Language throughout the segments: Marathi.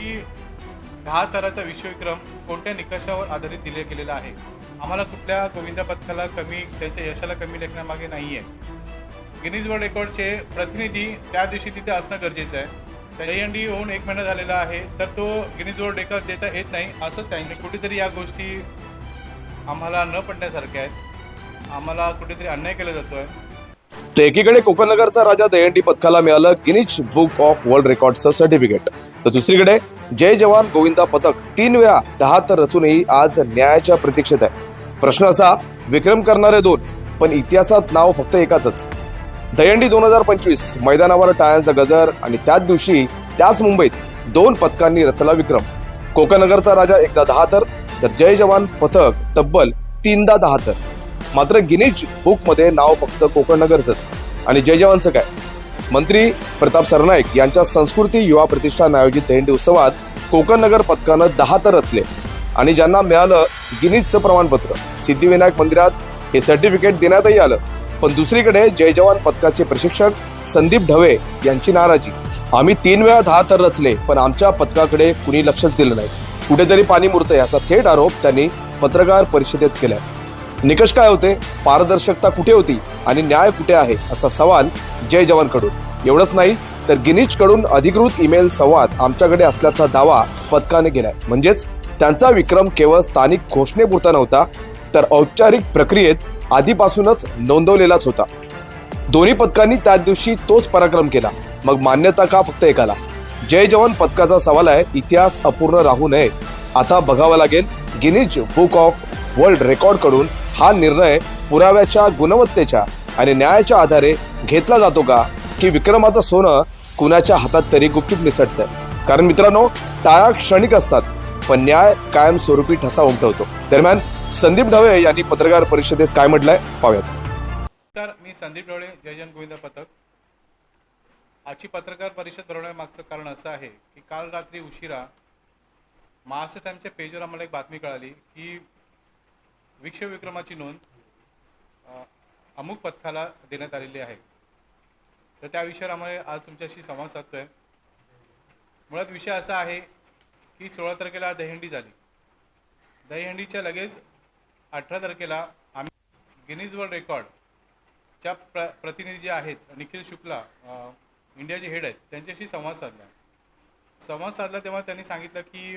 की दहा तराचा विश्वविक्रम कोणत्या निकषावर आधारित दिले गेलेला आहे? आम्हाला कुठल्या गोविंदा पथकाला कमी त्यांच्या यशाला कमी लेखण्यामागे नाही आहे गिनीज वर्ल्ड रेकॉर्डचे प्रतिनिधी त्या दिवशी तिथे असणं गरजेचं आहे. दहीहंडी होऊन एक महिना झालेला आहे तर तो गिनीज वर्ल्ड रेकॉर्ड देता येत नाही असं त्यांनी कुठेतरी या गोष्टी आम्हाला न पडण्यासारख्या आहेत. आम्हाला कुठेतरी अन्याय केला जातो आहे तर एकीकडे कोकणनगरचा राजा दहीहंडी पथकाला मिळालं गिनीज बुक ऑफ वर्ल्ड रेकॉर्डचं सर्टिफिकेट. तर दुसरीकडे जय जवान गोविंदा पथक तीन वेळा दहा तर रचूनही आज न्यायाच्या प्रतीक्षेत आहे. प्रश्न असा विक्रम करणारे दोन पण इतिहासात नाव फक्त एकाच दयंडी दोन हजार पंचवीस मैदानावर टाळ्यांचा गजर आणि त्याच दिवशी त्याच मुंबईत दोन पथकांनी रचला विक्रम. कोकणनगरचा राजा एकदा दहा तर तर जय जवान पथक तब्बल तीनदा दहा तर. मात्र गिनीज बुकमध्ये नाव फक्त कोकणनगरचंच. आणि जय जवानचं काय? मंत्री प्रताप सरनाईक यांच्या संस्कृती युवा प्रतिष्ठान आयोजित दहिंडी उत्सवात कोकणनगर पथकानं दहा तर रचले. आणि ज्यांना मिळालं गिनीजचं प्रमाणपत्र. सिद्धिविनायक मंदिरात हे सर्टिफिकेट देण्यातही आलं. पण दुसरीकडे जय जवान पथकाचे प्रशिक्षक संदीप ढवे यांची नाराजी. आम्ही तीन वेळा दहा तर रचले पण आमच्या पथकाकडे कुणी लक्षच दिलं नाही. कुठेतरी पाणी मुरतं याचा थेट आरोप त्यांनी पत्रकार परिषदेत केलाय. निकष काय होते? पारदर्शकता कुठे होती? आणि न्याय कुठे आहे? असा सवाल जय जवानकडून. एवढंच नाही तर गिनीजकडून अधिकृत ईमेल संवाद आमच्याकडे असल्याचा दावा पथकाने केलाय. म्हणजेच त्यांचा विक्रम केवळ स्थानिक घोषणेपुरता नव्हता तर औपचारिक प्रक्रियेत आधीपासूनच नोंदवलेलाच होता. दोन्ही पथकांनी त्या दिवशी तोच पराक्रम केला. मग मान्यता का फक्त एकाला? जय जवान पथकाचा सवाल आहे इतिहास अपूर्ण राहू नये. आता बघावं लागेल गिनीज बुक ऑफ वर्ल्ड रेकॉर्डकडून हा निर्णय पुराव्याच्या गुणवत्तेच्या आणि न्यायाच्या आधारे घेतला जातो का? की विक्रमाचं सोनं कुणाच्या हातात तरी गुपचूप निसटतं कारण मित्रांनो टाळा क्षणिक असतात पण न्याय कायमस्वरूपी ठसा उमटवतो. दरम्यान संदीप ढवळे यांनी पत्रकार परिषदेत काय म्हटलंय? पाहूयात. तर मी संदीप ढवळे जयजन गोविंद पथक. आजची पत्रकार परिषद भरवण्यामागचं कारण असं आहे की काल रात्री उशिरा महाराष्ट्र टाईमच्या पेजवर आम्हाला एक बातमी कळाली की विक्षविक्रमाची नोंद अमुक पथकाला देण्यात आलेली आहे. तर त्या विषयावर आम्हाला आज तुमच्याशी संवाद साधतोय. मुळात विषय असा आहे की सोळा तारखेला दहीहंडी झाली. दहीहंडीच्या लगेच अठरा तारखेला आम्ही गिनीज वर्ल्ड रेकॉर्ड च्या प्र प्रतिनिधी जे आहेत निखिल शुक्ला इंडियाचे हेड आहेत त्यांच्याशी संवाद साधला. संवाद साधला तेव्हा त्यांनी सांगितलं की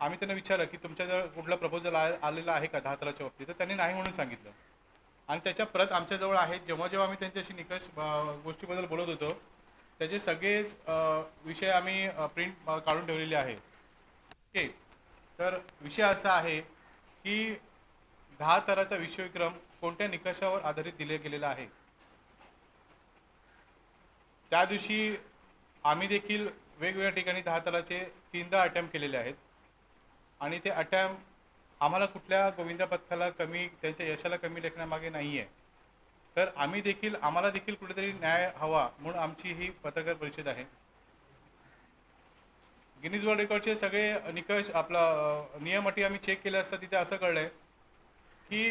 आम्ही त्यांना विचारलं की तुमच्याजवळ कुठला प्रपोजल आलेला आहे का दहा तराच्या बाबतीत? तर त्यांनी नाही म्हणून सांगितलं. आणि त्याच्या प्रत आमच्याजवळ आहेत. जेव्हा जेव्हा आम्ही त्यांच्याशी निकष गोष्टीबद्दल बोलत होतो त्याचे सगळेच विषय आम्ही प्रिंट काढून ठेवलेले आहे ओके. तर विषय असा आहे की दहा तराचा विश्वविक्रम कोणत्या निकषावर आधारित दिले गेलेला आहे? त्या दिवशी आम्ही देखील वेगवेगळ्या ठिकाणी दहा तराचे तीनदा अटेम्प्ट केलेले आहेत. आणि ते अटॅम्प आम्हाला कुठल्या गोविंदा पथकाला कमी त्यांच्या यशाला कमी लेखण्यामागे नाही आहे तर आम्ही देखील आम्हाला देखील कुठेतरी न्याय हवा म्हणून आमची ही पत्रकार परिषद आहे. गिनीज वर्ल्ड रेकॉर्डचे सगळे निकष आपला नियम अटी आम्ही चेक केले असता तिथे असं कळलंय की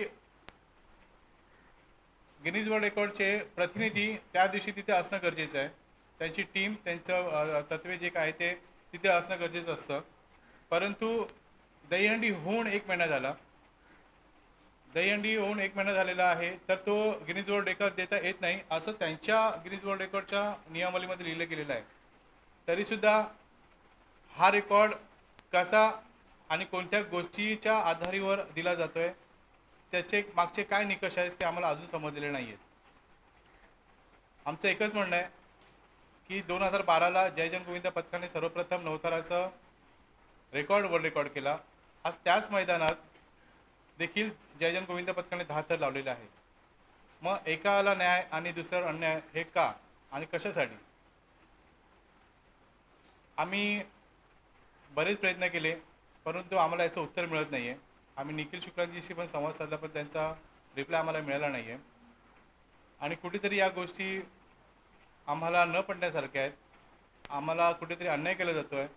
गिनीज वर्ल्ड रेकॉर्डचे प्रतिनिधी त्या दिवशी तिथे असणं गरजेचं आहे. त्यांची टीम त्यांचं तत्वे जे काय ते तिथे असणं गरजेचं असतं. परंतु दहीहंडी होऊन एक महिना झाला. दहीहंडी होऊन एक महिना झालेला आहे तर तो गिनीज वर्ल्ड रेकॉर्ड देता येत नाही असं त्यांच्या गिनीज वर्ल्ड रेकॉर्डच्या नियमावलीमध्ये लिहिलं गेलेलं आहे. तरीसुद्धा हा रेकॉर्ड कसा आणि कोणत्या गोष्टीच्या आधारीवर दिला जातो आहे त्याचे मागचे काय निकष आहेत ते आम्हाला अजून समजलेले नाही आहेत आमचं एकच म्हणणं आहे की दोन हजार बाराला जयजन गोविंद पथकाने सर्वप्रथम नवताराचं रेकॉर्ड वर्ल्ड रेकॉर्ड केला. आज त्याच मैदानात देखील जयजन गोविंद पथकाने दहा थर लावलेले आहे. मग एकाला न्याय आणि दुसऱ्यावर अन्याय हे का आणि कशासाठी? आम्ही बरेच प्रयत्न केले परंतु आम्हाला याचं उत्तर मिळत नाही आहे आम्ही निखिल शुक्लांजीशी पण संवाद साधला पण त्यांचा रिप्लाय आम्हाला मिळाला नाही आहे आणि कुठेतरी या गोष्टी आम्हाला न पडण्यासारख्या आहेत. आम्हाला कुठेतरी अन्याय केला जातो आहे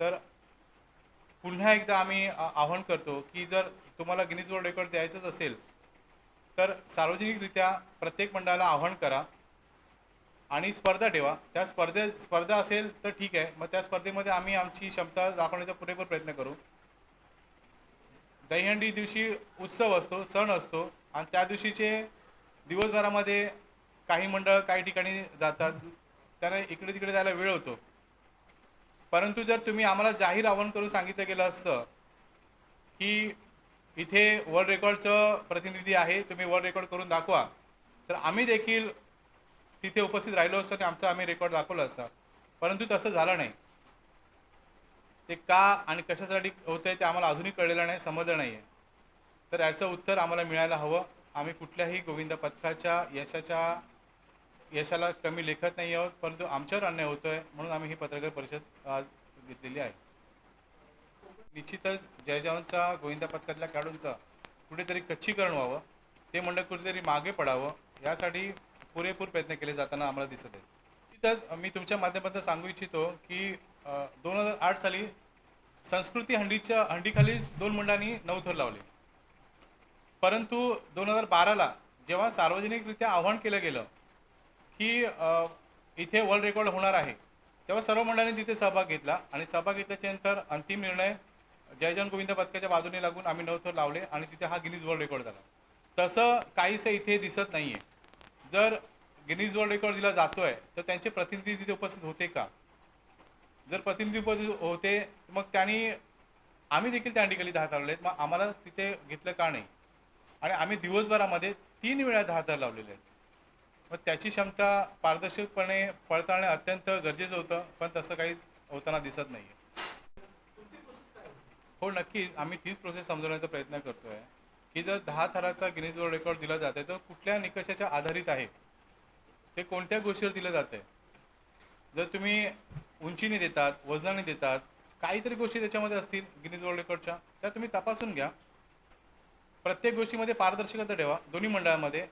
तर पुन्हा एकदा आम्ही आवाहन करतो की जर तुम्हाला गिनीज वर्ल्ड रेकॉर्ड द्यायचंच असेल तर सार्वजनिकरित्या प्रत्येक मंडळाला आवाहन करा आणि स्पर्धा ठेवा. त्या स्पर्धे स्पर्धा असेल तर ठीक आहे. मग त्या स्पर्धेमध्ये आम्ही आमची क्षमता दाखवण्याचा पुरेपूर प्रयत्न करू. दहीहंडी दिवशी उत्सव असतो सण असतो आणि त्या दिवशीचे दिवसभरामध्ये काही मंडळ काही ठिकाणी जातात. त्यांना इकडे तिकडे जायला वेळ होतो. परंतु जर तुम्ही आम्हाला जाहीर आव्हान करून सांगितलं गेलं असतं की इथे वर्ल्ड रेकॉर्डचं प्रतिनिधी आहे तुम्ही वर्ल्ड रेकॉर्ड करून दाखवा तर आम्ही देखील तिथे उपस्थित राहिलो असतो आणि आमचा आम्ही रेकॉर्ड दाखवला असता. परंतु तसं झालं नाही. ते का आणि कशासाठी होतं आहे ते आम्हाला अजूनही कळलेलं नाही समजलं नाही आहे तर याचं उत्तर आम्हाला मिळायला हवं. आम्ही कुठल्याही गोविंद पथकाच्या यशाच्या यशाला कमी लेखत नाही आहोत परंतु आमच्यावर अन्याय होतो आहे म्हणून आम्ही ही पत्रकार परिषद आज घेतलेली आहे. निश्चितच जय जवानचा गोविंदा पथकातल्या खेळाडूंचा कुठेतरी कच्चीकरण व्हावं ते मंडळ कुठेतरी मागे पडावं यासाठी पुरेपूर प्रयत्न केले जाताना आम्हाला दिसत आहे. तिथंच मी तुमच्या माध्यमातून सांगू इच्छितो की दोन हजार आठ साली संस्कृती हंडीच्या हंडीखालीच दोन मंडळांनी नऊ थर लावले. परंतु दोन हजार बाराला जेव्हा सार्वजनिकरित्या आव्हान केलं गेलं की इथे वर्ल्ड रेकॉर्ड होणार आहे. तेव्हा सर्व मंडळांनी तिथे सहभाग घेतला आणि सहभाग घेतल्याच्यानंतर अंतिम निर्णय जयजन गोविंद पथकाच्या बाजूने लागून आम्ही नऊ थर लावले आणि तिथे हा गिनीज वर्ल्ड रेकॉर्ड झाला. तसं काहीसं इथे दिसत नाही आहे जर गिनीज वर्ल्ड रेकॉर्ड दिला आहे तर त्यांचे प्रतिनिधी तिथे उपस्थित होते का? जर प्रतिनिधी उपस्थित होते मग त्यांनी आम्ही देखील त्या ठिकाणी दहा आहेत मग आम्हाला तिथे घेतलं का नाही? आणि आम्ही दिवसभरामध्ये तीन वेळा दहा धर लावलेले आहेत. मग त्याची क्षमता पारदर्शकपणे पडताळणे अत्यंत गरजेचं होतं पण तसं काही होताना दिसत नाही हो नक्कीच. आम्ही तीच प्रोसेस समजवण्याचा प्रयत्न करतो आहे की जर दहा थराचा गिनीज वर्ल्ड रेकॉर्ड दिला जात आहे तर कुठल्या निकषाच्या आधारित आहे? ते कोणत्या गोष्टीवर दिलं जात आहे जर तुम्ही उंचीने देतात वजनाने देतात काहीतरी गोष्टी त्याच्यामध्ये असतील गिनीज वर्ल्ड रेकॉर्डच्या त्या तुम्ही तपासून घ्या. प्रत्येक गोष्टीमध्ये पारदर्शकता ठेवा. दोन्ही मंडळामध्ये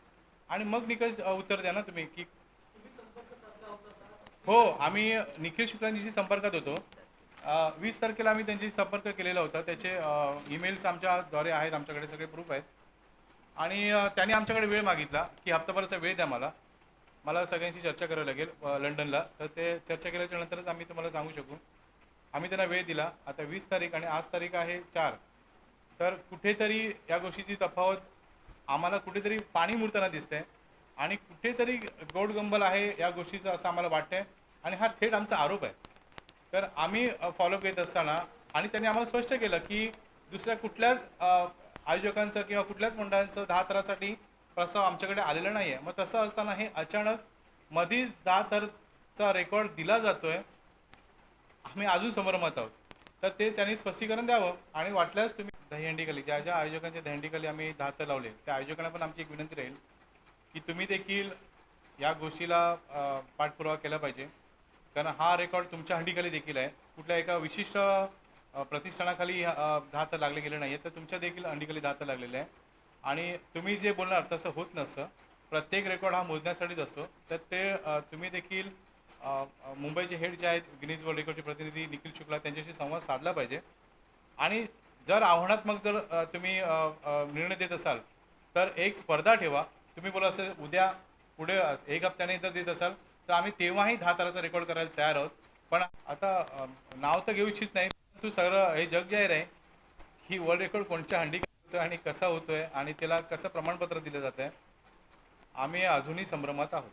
आणि मग निकष उत्तर द्या ना तुम्ही की हो आम्ही निखिल शुक्लांजीशी संपर्कात होतो. वीस तारखेला आम्ही त्यांच्याशी संपर्क केलेला होता. त्याचे ईमेल्स आमच्याद्वारे आहेत आमच्याकडे सगळे प्रूफ आहेत. आणि त्यांनी आमच्याकडे वेळ मागितला की हप्ताभराचा वेळ द्या मला. मला सगळ्यांशी चर्चा करावी लागेल लंडनला. तर ते चर्चा केल्याच्या नंतरच आम्ही तुम्हाला सांगू शकू. आम्ही त्यांना वेळ दिला. आता वीस तारीख आणि आज तारीख आहे चार. तर कुठेतरी या गोष्टीची तफावत आम्हाला कुठेतरी पाणी मुरताना दिसतंय. आणि कुठेतरी गोडगंबल आहे या गोष्टीचं असं आम्हाला वाटतंय. आणि हा थेट आमचा आरोप आहे. तर आम्ही फॉलोअप घेत असताना आणि त्यांनी आम्हाला स्पष्ट केलं की दुसऱ्या कुठल्याच आयोजकांचं किंवा कुठल्याच मंडळांचं दहा तरासाठी प्रस्ताव आमच्याकडे आलेला नाही आहे मग तसं असताना हे अचानक मधीच दहा तरचा रेकॉर्ड दिला जातोय. आम्ही अजून समोरमत आहोत. तर ते त्यांनी स्पष्टीकरण द्यावं आणि वाटल्यास तुम्ही दहीहंडीखाली ज्या ज्या आयोजकांच्या दहीहंडीखाली आम्ही धात लावले त्या आयोजकांना पण आमची एक विनंती राहील की तुम्ही देखील या गोष्टीला पाठपुरावा केला पाहिजे. कारण हा रेकॉर्ड तुमच्या हंडीखाली देखील आहे. कुठल्या एका विशिष्ट प्रतिष्ठानाखाली दात लागले गेले नाही आहेत तर तुमच्या देखील हंडीखाली दात लागलेले आहे. आणि तुम्ही जे बोलणार तसं होत नसतं. प्रत्येक रेकॉर्ड हा मोजण्यासाठीच असतो. तर ते तुम्ही देखील मुंबईचे हेड जे आहेत गिनीज वर्ल्ड रेकॉर्डचे प्रतिनिधी निखिल शुक्ला त्यांच्याशी संवाद साधला पाहिजे. आणि जर आव्हानात्मक जर तुम्ही निर्णय देत असाल तर एक स्पर्धा ठेवा. तुम्ही बोला असं उद्या पुढे एक हप्त्याने जर देत असाल तर आम्ही तेव्हाही दहा ताराचा रेकॉर्ड करायला तयार आहोत. पण आता नाव तर घेऊ इच्छित नाही परंतु सगळं हे जग जाहीर आहे ही वर्ल्ड रेकॉर्ड कोणत्या हंडी होतो आणि कसा होतोय आणि त्याला कसं प्रमाणपत्र दिलं जात आहे आम्ही अजूनही संभ्रमात आहोत.